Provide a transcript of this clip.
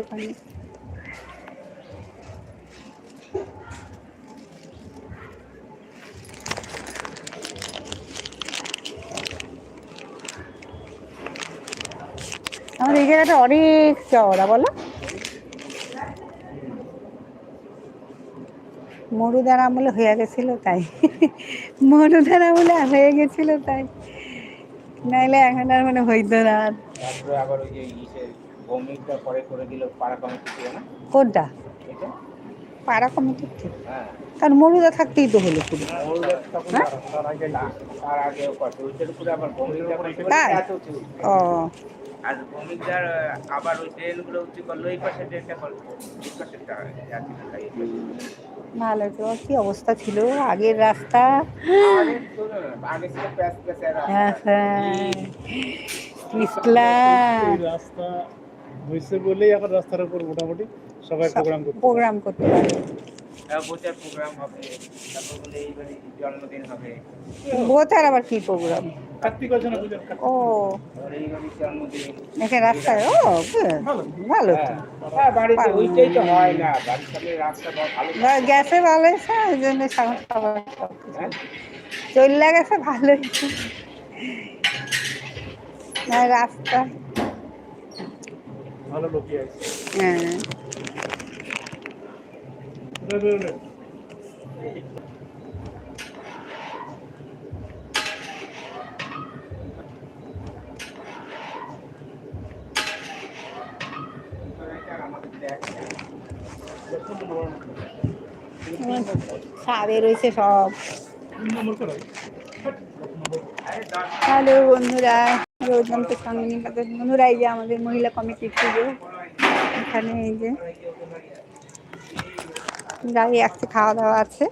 একটুখানি আমাদের এই জায়গাটা অনেক চওড়া, বলো। মরুদার আমলে হয়ে গেছিল তাই। মরুদার আমলে হয়ে গেছিল তাই। নাইলে এখন আর মানে হইতো না। ভৌমিকটা পরে করে দিল পাড়া কমিটি ছিল না? কোনটা? পাড়া কমিটির ঠিক হ্যাঁ। কারণ মরুদা থাকতেই তো হলো পুরো। হ্যাঁ? তার আগে কত ওইটার আবার ভৌমিকটা ও। আর আবার ওই ড্রেনগুলো উঁচু করল এই পাশে করল। এই পাশে ভালো তো কি অবস্থা ছিল? আগের রাস্তা। আগে ছিল হ্যাঁ, হ্যাঁ। হয়েছে বলেই এখন রাস্তার উপর মোটামুটি সবাই প্রোগ্রাম করতে প্রোগ্রাম করতে পারে। ভোটার প্রোগ্রাম হবে তারপর বলে এইবারে জন্মদিন হবে। বোথার আবার কি প্রোগ্রাম কার্তিক অর্চনা পূজার কার্তিক ও। আর এইবারে জন্মদিন। এখানে রাস্তায় ও ভালো। তো। হ্যাঁ ভালো ওই জন্য? চললে গেছে ভালোই। রাস্তা। ভালো লোকই আছে। হ্যাঁ। রয়েছে সব। হ্যালো বন্ধুরা। রোজনকে সঙ্গে নিয়ে তাদের বন্ধুরা যে আমাদের মহিলা কমিটির পুজো, এখানে এই যে গাড়ি আছে খাওয়া দাওয়া আছে।